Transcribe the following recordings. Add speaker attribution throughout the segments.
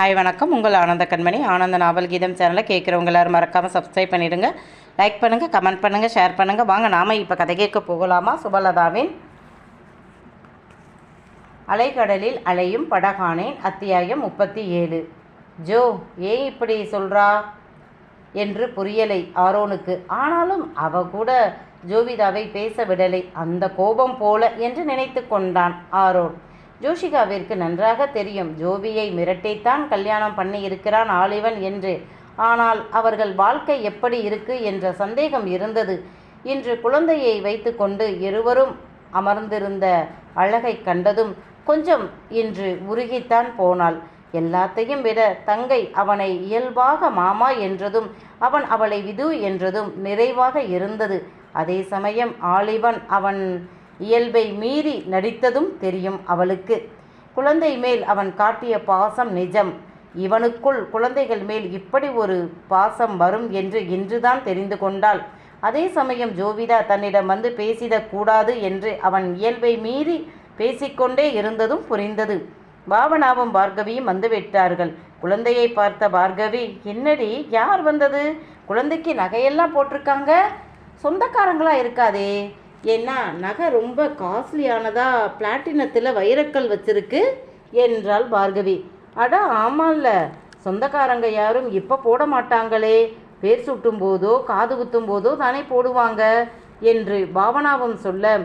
Speaker 1: Hi வணக்கம். உங்கள் ஆனந்த கண்மணி. ஆனந்த நாவல் கீதம் சேனலை கேட்குறவங்க எல்லோரும் மறக்காமல் சப்ஸ்கிரைப் பண்ணிடுங்க. லைக் பண்ணுங்கள் கமெண்ட் பண்ணுங்கள் ஷேர் பண்ணுங்கள் வாங்க நாம இப்போ கதை கேட்க போகலாமா? சுபலதாவின் அலைக்கடலில் அலையும் படகானேன் அத்தியாயம் முப்பத்தி ஏழு. ஜோ ஏன் இப்படி சொல்கிறா என்று புரியலை ஆரோனுக்கு. ஆனாலும் அவ கூட ஜோவிதாவை பேச விடலை. அந்த கோபம் போல என்று நினைத்து கொண்டான் ஆரோன். ஜோஷிகாவிற்கு நன்றாக தெரியும். ஜோபியை மிரட்டித்தான் கல்யாணம் பண்ணி இருக்கிறான் ஆலிவன் என்று. ஆனால் அவர்கள் வாழ்க்கை எப்படி இருக்கு என்ற சந்தேகம் இருந்தது. இன்று குழந்தையை வைத்துக்கொண்டு இருவரும் அமர்ந்திருந்த அழகை கண்டதும் கொஞ்சம் இன்று உருகித்தான் போனாள். எல்லாத்தையும் விட தங்கை அவனை இயல்பாக மாமா என்றதும் அவன் அவளை விது என்றதும் நிறைவாக இருந்தது. அதே சமயம் ஆலிவன் அவன் இயல்பை மீறி நடித்ததும் தெரியும் அவளுக்கு. குழந்தை மேல் அவன் காட்டிய பாசம் நிஜம். இவனுக்குள் குழந்தைகள் மேல் இப்படி ஒரு பாசம் வரும் என்று இன்றுதான் தெரிந்து கொண்டாள். அதே சமயம் ஜோவிதா தன்னிடம் வந்து பேசிடக் கூடாது என்று அவன் இயல்பை மீறி பேசிக்கொண்டே இருந்ததும் புரிந்தது. பாவனாவும் பார்கவியும் வந்து விட்டார்கள். குழந்தையை பார்த்த பார்கவி என்னடி யார் வந்தது? குழந்தைக்கு நகையெல்லாம் போட்டிருக்காங்க? சொந்தக்காரங்களா இருக்காதே? ஏன்னா நகை ரொம்ப காஸ்ட்லியானதா பிளாட்டினத்தில் வைரக்கல் வச்சிருக்கு என்றாள் பார்கவி. அட ஆமால்ல. சொந்தக்காரங்க யாரும் இப்போ போட மாட்டாங்களே. பேர் சுட்டும் போதோ காது குத்தும் போதோ தானே போடுவாங்க என்று பாவனாவும் சொல்ல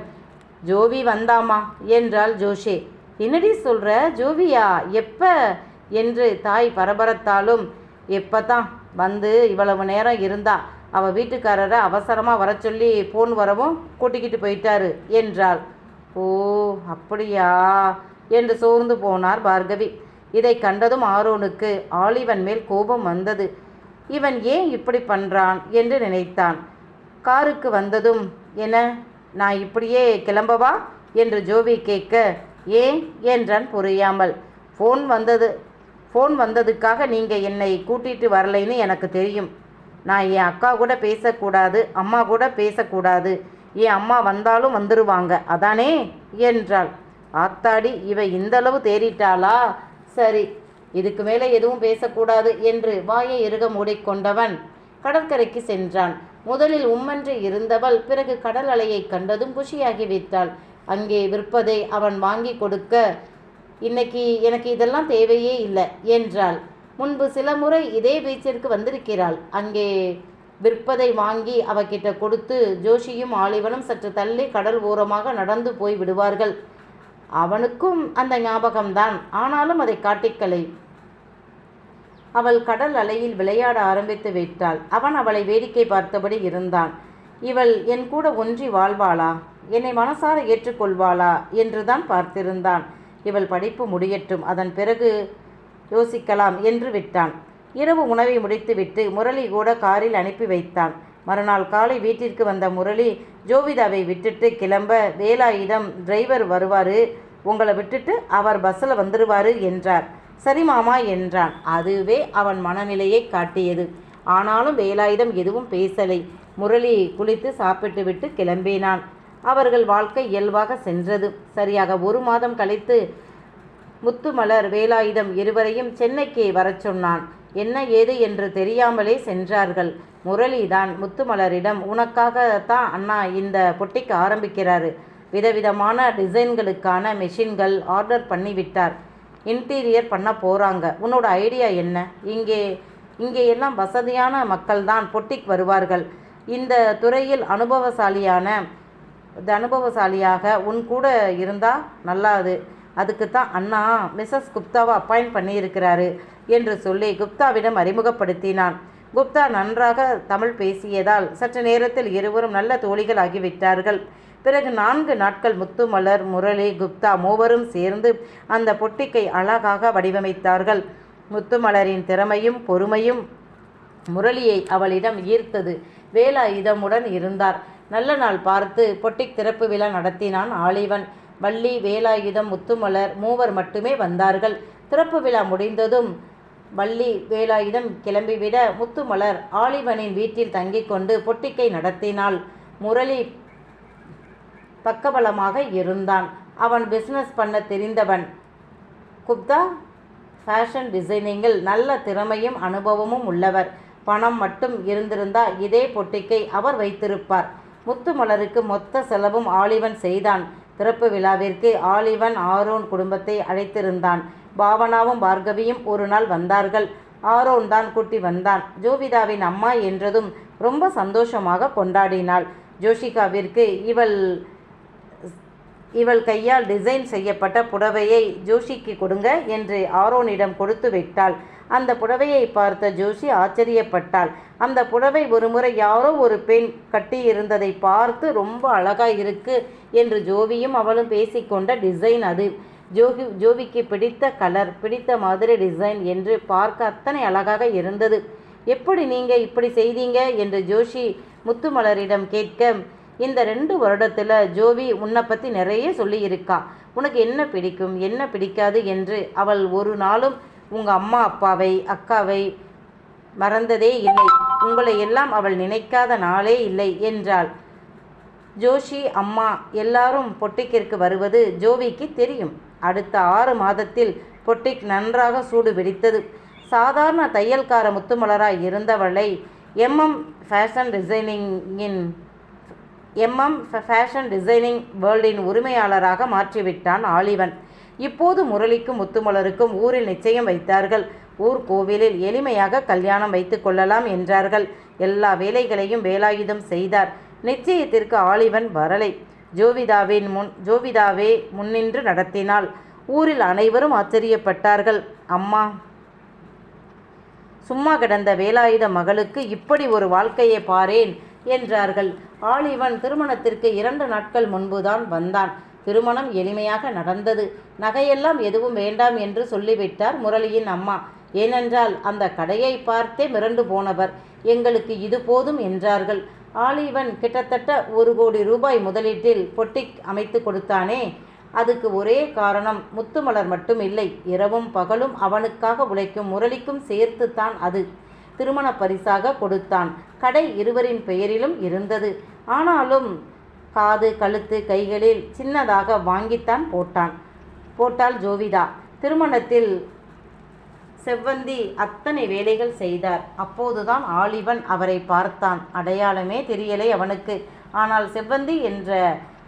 Speaker 1: ஜோவி வந்தாமா? என்றாள் ஜோஷே. என்னடி சொல்கிற ஜோவியா? எப்போ? என்று தாய் பரபரத்தாலும் எப்போ தான் வந்து இவ்வளவு நேரம் இருந்தா. அவ வீட்டுக்காரரை அவசரமாக வர சொல்லி ஃபோன் வரவும் கூட்டிக்கிட்டு போயிட்டாரு என்றாள். ஓ அப்படியா? என்று சோர்ந்து போனார் பார்கவி. இதை கண்டதும் ஆரோனுக்கு ஆலிவன் மேல் கோபம் வந்தது. இவன் ஏன் இப்படி பண்ணுறான் என்று நினைத்தான். காருக்கு வந்ததும் என நான் இப்படியே கிளம்பவா? என்று ஜோவி கேட்க ஏன்? என்றான் புரியாமல். ஃபோன் வந்தது ஃபோன் வந்ததுக்காக நீங்கள் என்னை கூட்டிகிட்டு வரலைன்னு எனக்கு தெரியும். நான் என் அக்கா கூட பேசக்கூடாது அம்மா கூட பேசக்கூடாது. என் அம்மா வந்தாலும் வந்துருவாங்க. அதானே? என்றாள். ஆத்தாடி இவ இந்தளவு தேறிட்டாளா? சரி இதுக்கு மேலே எதுவும் பேசக்கூடாது என்று வாயை இறுக மூடிக்கொண்டவன் கடற்கரைக்கு சென்றான். முதலில் உம்மென்று இருந்தவள் பிறகு கடல் அலையை கண்டதும் குஷியாகி விட்டாள். அங்கே விற்பதை அவன் வாங்கி கொடுக்க இன்னைக்கு எனக்கு இதெல்லாம் தேவையே இல்லை என்றாள். முன்பு சில முறை இதே பீச்சிற்கு வந்திருக்கிறாள். அங்கே விற்பதை வாங்கி அவகிட்ட கொடுத்து ஜோஷியும் ஆலிவனும் சற்று தள்ளி கடல் ஓரமாக நடந்து போய் விடுவார்கள். அவனுக்கும் அந்த ஞாபகம்தான். ஆனாலும் அதை காட்டிக்கலை. அவள் கடல் அலையில் விளையாட ஆரம்பித்து விட்டாள். அவன் அவளை வேடிக்கை பார்த்தபடி இருந்தான். இவள் என் கூட ஒன்றி வாழ்வாளா? என்னை மனசார ஏற்றுக்கொள்வாளா? என்றுதான் பார்த்திருந்தான். இவள் படிப்பு முடியட்டும். அதன் பிறகு யோசிக்கலாம் என்று விட்டான். இரவு உணவை முடித்துவிட்டு முரளி கூட காரில் அனுப்பி வைத்தான். மறுநாள் காலை வீட்டிற்கு வந்த முரளி ஜோவிதாவை விட்டுட்டு கிளம்ப வேலாயுதம் டிரைவர் வருவார். உங்களை விட்டுட்டு அவர் பஸ்ஸில் வந்துடுவார் என்றார். சரி மாமா என்றான். அதுவே அவன் மனநிலையை காட்டியது. ஆனாலும் வேலாயுதம் எதுவும் பேசலை. முரளி குளித்து சாப்பிட்டுவிட்டு கிளம்பினான். அவர்கள் வாழ்க்கை இயல்பாக சென்றது. சரியாக ஒரு மாதம் கழித்து முத்துமலர் வேலாயுதம் இருவரையும் சென்னைக்கு வரச் சொன்னான். என்ன ஏது என்று தெரியாமலே சென்றார்கள். முரளிதான் முத்துமலரிடம் உனக்காகத்தான் அண்ணா இந்த பொட்டிக்கு ஆரம்பிக்கிறாரு. விதவிதமான டிசைன்களுக்கான மெஷின்கள் ஆர்டர் பண்ணிவிட்டார். இன்டீரியர் பண்ண போகிறாங்க உன்னோட ஐடியா என்ன? இங்கே இங்கே எல்லாம் வசதியான மக்கள்தான் பொட்டிக் வருவார்கள். இந்த துறையில் அனுபவசாலியான அனுபவசாலியாக உன் கூட இருந்தால் நல்லாது. அதுக்கு தான் அண்ணா மிஸ்ஸஸ் குப்தாவை அப்பாயிண்ட் பண்ணியிருக்கிறாரு என்று சொல்லி குப்தாவிடம் அறிமுகப்படுத்தினான். குப்தா நன்றாக தமிழ் பேசியதால் சற்று நேரத்தில் இருவரும் நல்ல தோழிகள் ஆகிவிட்டார்கள் பிறகு நான்கு நாட்கள் முத்துமலர் முரளி குப்தா மூவரும் சேர்ந்து அந்த பொட்டிக்கை அழகாக வடிவமைத்தார்கள். முத்துமலரின் திறமையும் பொறுமையும் முரளியை அவளிடம் ஈர்த்தது. வேலாயுதமுடன் இருந்தார். நல்ல நாள் பார்த்து பொட்டிக் திறப்பு விழா நடத்தினான் ஆலிவன் வள்ளி வேலாயுதம் முத்துமலர் மூவர் மட்டுமே வந்தார்கள். திறப்பு விழா முடிந்ததும் வள்ளி வேலாயுதம் கிளம்பிவிட முத்துமலர் ஆலிவனின் வீட்டில் தங்கிக் கொண்டு பொட்டிக்கை நடத்தினாள். முரளி பக்கபலமாக இருந்தான். அவன் பிஸ்னஸ் பண்ண தெரிந்தவன். குப்தா ஃபேஷன் டிசைனிங்கில் நல்ல திறமையும் அனுபவமும் உள்ளவர். பணம் மட்டும் இருந்திருந்தால் இதே பொட்டிக்கை அவர் வைத்திருப்பார். முத்துமலருக்கு மொத்த செலவும் ஆலிவன் செய்தான். திறப்பு விழாவிற்கு ஆலிவன் ஆரோன் குடும்பத்தை அழைத்திருந்தான். பாவனாவும் பார்கவியும் ஒரு நாள் வந்தார்கள். ஆரோன் தான் கூட்டி வந்தான். ஜோவிதாவின் அம்மா என்றதும் ரொம்ப சந்தோஷமாக கொண்டாடினாள். ஜோஷிகாவிற்கு இவள் இவள் கையால் டிசைன் செய்யப்பட்ட புடவையை ஜோஷிக்கு கொடுங்க என்று ஆரோனிடம் கொடுத்து விட்டாள். அந்த புடவையை பார்த்த ஜோஷி ஆச்சரியப்பட்டாள். அந்த புடவை ஒருமுறை யாரோ ஒரு பெண் கட்டியிருந்ததை பார்த்து ரொம்ப அழகாக இருக்கு என்று ஜோவியும் அவளும் பேசிக்கொண்ட டிசைன் அது. ஜோகி ஜோவிக்கு பிடித்த கலர் பிடித்த மாதிரி டிசைன் என்று பார்க்க அத்தனை அழகாக இருந்தது. எப்படி நீங்கள் இப்படி செய்தீங்க? என்று ஜோஷி முத்துமலரிடம் கேட்க இந்த ரெண்டு வருடத்தில் ஜோவி உன்னை பற்றி நிறைய சொல்லியிருக்கா. உனக்கு என்ன பிடிக்கும் என்ன பிடிக்காது? என்று அவள் ஒரு நாளும் உங்கள் அம்மா அப்பாவை அக்காவை மறந்ததே இல்லை. உங்களை எல்லாம் அவள் நினைக்காத நாளே இல்லை என்றாள். ஜோஷி அம்மா எல்லாரும் பொட்டிக்கிற்கு வருவது ஜோவிக்கு தெரியும். அடுத்த ஆறு மாதத்தில் பொட்டிக் நன்றாக சூடு வெடித்தது. சாதாரண தையல்கார முத்துமலராய் இருந்தவளை எம்எம் ஃபேஷன் டிசைனிங்கின் எம்எம் ஃபேஷன் டிசைனிங் வேர்ல்டின் உரிமையாளராக மாற்றிவிட்டான் ஆலிவன். இப்போது முரளிக்கும் முத்துமலருக்கும் ஊரில் நிச்சயம் வைத்தார்கள். ஊர் கோவிலில் எளிமையாக கல்யாணம் வைத்து கொள்ளலாம் என்றார்கள். எல்லா வேலைகளையும் வேலாயுதம் செய்தார். நிச்சயத்திற்கு ஆளிவன் வரலை. ஜோவிதாவின் முன் ஜோவிதாவே முன்னின்று நடத்தினாள். ஊரில் அனைவரும் ஆச்சரியப்பட்டார்கள். அம்மா! சும்மா கிடந்த வேலாயுத மகளுக்கு இப்படி ஒரு வாழ்க்கையை பாரேன் என்றார்கள். ஆளிவன் திருமணத்திற்கு இரண்டு நாட்கள் முன்புதான் வந்தான். திருமணம் எளிமையாக நடந்தது. நகையெல்லாம் எதுவும் வேண்டாம் என்று சொல்லிவிட்டார் முரளியின் அம்மா. ஏனென்றால் அந்த கடையை பார்த்தே மிரண்டு போனவர். எங்களுக்கு இது போதும் என்றார்கள். ஆலிவன் கிட்டத்தட்ட ஒரு கோடி ரூபாய் முதலீட்டில் பொட்டிக் அமைத்து கொடுத்தானே. அதுக்கு ஒரே காரணம் முத்துமலர் மட்டும் இல்லை இரவும் பகலும் அவனுக்காக உழைக்கும் முரளிக்கும் சேர்த்துத்தான் அது. திருமண பரிசாக கொடுத்தான். கடை இருவரின் பெயரிலும் இருந்தது. ஆனாலும் காது கழுத்து கைகளில் சின்னதாக வாங்கித்தான் போட்டான். போட்டாள் ஜோவிதா. திருமணத்தில் செவ்வந்தி அத்தனை வேலைகள் செய்தார். அப்போதுதான் ஆலிவன் அவரை பார்த்தான். அடையாளமே தெரியலை அவனுக்கு. ஆனால் செவ்வந்தி என்ற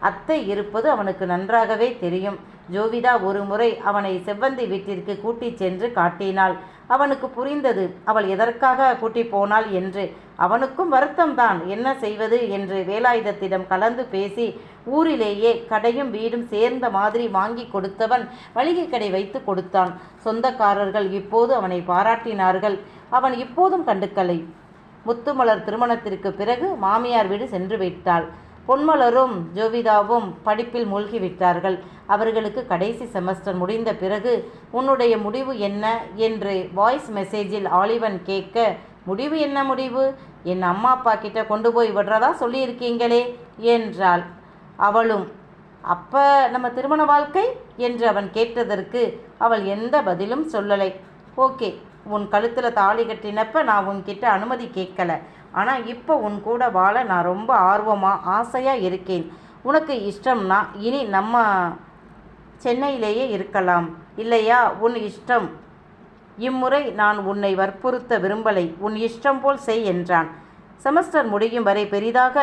Speaker 1: அத்தை இருப்பது அவனுக்கு நன்றாகவே தெரியும். ஜோவிதா ஒரு முறை அவனை செவ்வந்தி வீட்டிற்கு கூட்டிச் சென்று காட்டினாள். அவனுக்கு புரிந்தது அவள் எதற்காக கூட்டி போனாள் என்று. அவனுக்கும் வருத்தம்தான். என்ன செய்வது? என்று வேலாயுதத்திடம் கலந்து பேசி ஊரிலேயே கடையும் வீடும் சேர்ந்த மாதிரி வாங்கி கொடுத்தவன் மளிகை கடை வைத்து கொடுத்தான். சொந்தக்காரர்கள் இப்போது அவனை பாராட்டினார்கள். அவன் இப்போதும் கண்டுக்கலை. முத்துமலர் திருமணத்திற்கு பிறகு மாமியார் வீடு சென்று விட்டாள். பொன்மலரும் ஜோவிதாவும் படிப்பில் மூழ்கிவிட்டார்கள். அவர்களுக்கு கடைசி செமஸ்டர் முடிந்த பிறகு உன்னுடைய முடிவு என்ன? என்று வாய்ஸ் மெசேஜில் ஆலிவன் கேட்க முடிவு என்ன முடிவு? என் அம்மா அப்பா கிட்ட கொண்டு போய் விடுறதா சொல்லியிருக்கீங்களே? என்றாள். அவளும் அப்ப நம்ம திருமண வாழ்க்கை? என்று அவன் கேட்டதற்கு அவள் எந்த பதிலும் சொல்லலை. ஓகே உன் கழுத்தில் தாலி கட்டினப்ப நான் உன்கிட்ட அனுமதி கேட்கல. ஆனால் இப்போ உன் கூட வாழ நான் ரொம்ப ஆர்வமாக ஆசையாக இருக்கேன். உனக்கு இஷ்டம்னா இனி நம்ம சென்னையிலேயே இருக்கலாம். இல்லையா? உன் இஷ்டம். இம்முறை நான் உன்னை வற்புறுத்த விரும்பலை. உன் இஷ்டம் போல் செய் என்றான். செமஸ்டர் முடியும் வரை பெரிதாக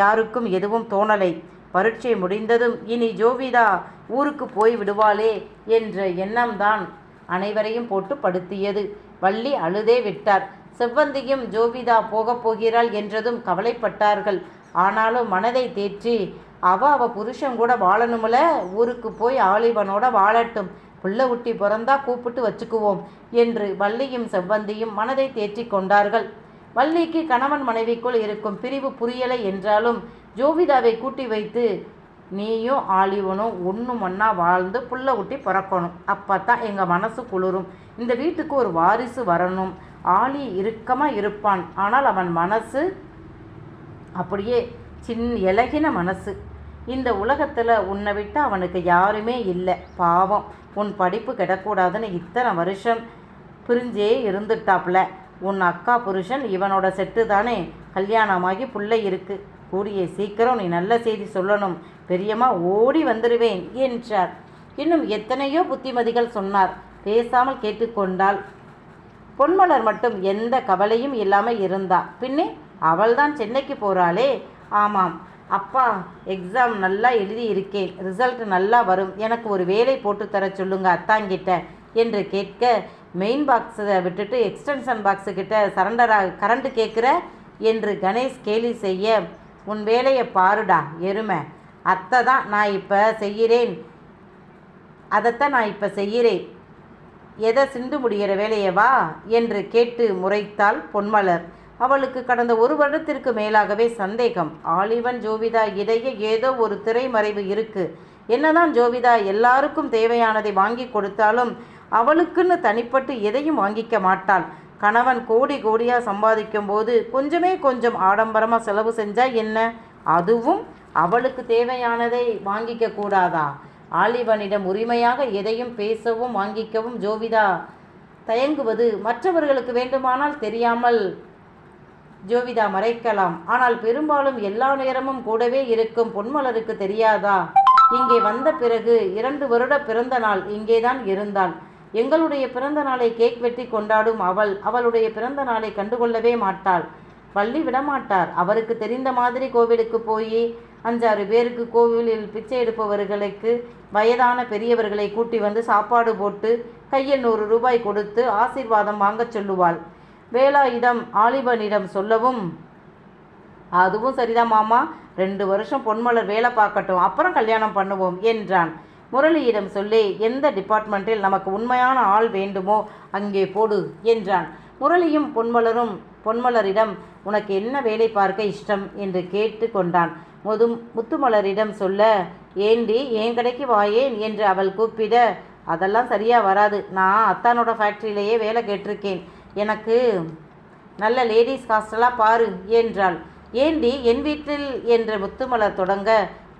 Speaker 1: யாருக்கும் எதுவும் தோணலை. பரீட்சை முடிந்ததும் இனி ஜோவிதா ஊருக்கு போய் விடுவாளே என்ற எண்ணம்தான் அனைவரையும் போட்டு படுத்தியது. வள்ளி அழுதே விட்டார். செவ்வந்தியும் ஜோவிதா போகப் போகிறாள் என்றதும் கவலைப்பட்டார்கள். ஆனாலும் மனதை தேற்றி அவ அவ புருஷன் கூட வாழணும்ல ஊருக்கு போய் ஆலிவனோட வாழட்டும். புள்ள ஊட்டி பிறந்தா கூப்பிட்டு வச்சுக்குவோம் என்று வள்ளியும் செவ்வந்தியும் மனதை தேற்றி கொண்டார்கள். வள்ளிக்கு கணவன் மனைவிக்குள் இருக்கும் பிரிவு புரியலை என்றாலும் ஜோவிதாவை கூட்டி வைத்து நீயும் ஆலிவனும் ஒன்று மண்ணா வாழ்ந்து புள்ள ஊட்டி பிறக்கணும். அப்போ தான் எங்கள் மனசு குளிரும். இந்த வீட்டுக்கு ஒரு வாரிசு வரணும். ஆலி இறுக்கமாக இருப்பான். ஆனால் அவன் மனசு அப்படியே சின் இலகின மனசு. இந்த உலகத்தில் உன்னை விட்டு அவனுக்கு யாருமே இல்லை. பாவம். உன் படிப்பு கிடக்கூடாதுன்னு இத்தனை வருஷம் பிரிஞ்சே இருந்துட்டாப்ல. உன் அக்கா புருஷன் இவனோட செட்டு தானே. கல்யாணமாகி பிள்ளை இருக்கு. கூடிய சீக்கிரம் நீ நல்ல செய்தி சொல்லணும். பெரியம்மா ஓடி வந்துடுவேன் என்றார். இன்னும் எத்தனையோ புத்திமதிகள் சொன்னார். பேசாமல் கேட்டுக்கொண்டாள். பொன்மலர் மட்டும் எந்த கவலையும் இல்லாமல் இருந்தா. பின்னே அவள்தான் சென்னைக்கு போகிறாளே ஆமாம். அப்பா எக்ஸாம் நல்லா எழுதி இருக்கேன் ரிசல்ட் நல்லா வரும். எனக்கு ஒரு வேலை போட்டு தர சொல்லுங்க அத்தாங்கிட்ட என்று கேட்க மெயின் பாக்ஸை விட்டுட்டு எக்ஸ்டென்ஷன் பாக்ஸு கிட்ட சரண்டராக கரண்ட் கேட்குற என்று கணேஷ் கேலி செய்ய உன் வேலையை பாருடா எருமை. அத்தை தான் நான் இப்போ செய்கிறேன். அதைத்தான் நான் இப்போ செய்கிறேன். எதை சிந்து முடிகிற வேலையை வா என்று கேட்டு முறைத்தாள் பொன்மலர். அவளுக்கு கடந்த ஒரு வருடத்திற்கு மேலாகவே சந்தேகம். ஆலிவன் ஜோவிதா இடையே ஏதோ ஒரு திரைமறைவு இருக்கு. என்னதான் ஜோவிதா எல்லாருக்கும் தேவையானதை வாங்கி கொடுத்தாலும் அவளுக்குன்னு தனிப்பட்டு எதையும் வாங்கிக்க மாட்டாள். கணவன் கோடி கோடியாக சம்பாதிக்கும் போது கொஞ்சமே கொஞ்சம் ஆடம்பரமாக செலவு செஞ்சால் என்ன? அதுவும் அவளுக்கு தேவையானதை வாங்கிக்க கூடாதா? ஆலிவனிடம் உரிமையாக எதையும் பேசவும் வாங்கிக்கவும் ஜோவிதா தயங்குவது மற்றவர்களுக்கு வேண்டுமானால் தெரியாமல் ஜோவிதா மறைக்கலாம். ஆனால் பெரும்பாலும் எல்லா நேரமும் கூடவே இருக்கும் பொன்மலருக்கு தெரியாதா? இங்கே வந்த பிறகு இரண்டு வருட பிறந்த நாள் இங்கேதான் இருந்தாள். எங்களுடைய பிறந்த நாளை கேக் வெட்டி கொண்டாடும் அவள் அவளுடைய பிறந்த நாளை கண்டுகொள்ளவே மாட்டாள். பள்ளி விடமாட்டார். அவருக்கு தெரிந்த மாதிரி கோவிலுக்கு போய் அஞ்சாறு பேருக்கு கோவிலில் பிச்சை எடுப்பவர்களுக்கு வயதான பெரியவர்களை கூட்டி வந்து சாப்பாடு போட்டு கையில் நூறு ரூபாய் கொடுத்து ஆசீர்வாதம் வாங்கச் சொல்லுவாள். வேலாயுதம் ஆலிபனிடம் சொல்லவும் அதுவும் சரிதான் மாமா. ரெண்டு வருஷம் பொன்மலர் வேலை பார்க்கட்டும். அப்புறம் கல்யாணம் பண்ணுவோம் என்றான். முரளியிடம் சொல்லி எந்த டிபார்ட்மெண்ட்டில் நமக்கு உண்மையான ஆள் வேண்டுமோ அங்கே போடு என்றான். முரளியும் பொன்மலரும் பொன்மலரிடம் உனக்கு என்ன வேலை பார்க்க இஷ்டம்? என்று கேட்டு கொண்டான் முது முத்துமலரிடம் சொல்ல ஏண்டி என் கடைக்கு வாயேன் என்று அவள் கூப்பிட அதெல்லாம் சரியாக வராது. நான் அத்தானோட ஃபேக்ட்ரியிலேயே வேலை கேட்டிருக்கேன். எனக்கு நல்ல லேடிஸ் ஹாஸ்டலாக பாரு என்றாள். ஏண்டி என் வீட்டில்? என்று முத்துமலர் தொடங்க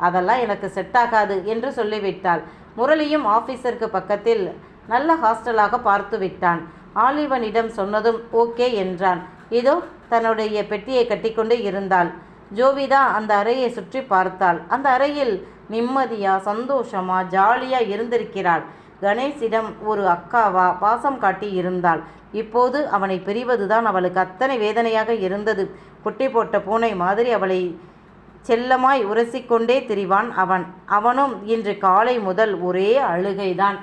Speaker 1: அதெல்லாம் எனக்கு செட் ஆகாது என்று சொல்லிவிட்டாள். முரளியும் ஆஃபீஸருக்கு பக்கத்தில் நல்ல ஹாஸ்டலாக பார்த்து விட்டான் ஆலிவனிடம் சொன்னதும் ஓகே என்றான். இதோ தன்னுடைய பெட்டியை கட்டிக்கொண்டு இருந்தாள். ஜோவிதா அந்த அறையை சுற்றி பார்த்தாள். அந்த அறையில் நிம்மதியா சந்தோஷமா ஜாலியா இருந்திருக்கிறாள். கணேஷிடம் ஒரு அக்காவா பாசம் காட்டி இருந்தாள். இப்போது அவனை பிரிவதுதான் அவளுக்கு அத்தனை வேதனையாக இருந்தது. குட்டி போட்ட பூனை மாதிரி அவளை செல்லமாய் உரசிக்கொண்டே திரிவான் அவன். அவனும் இன்று காலை முதல் ஒரே அழுகைதான்.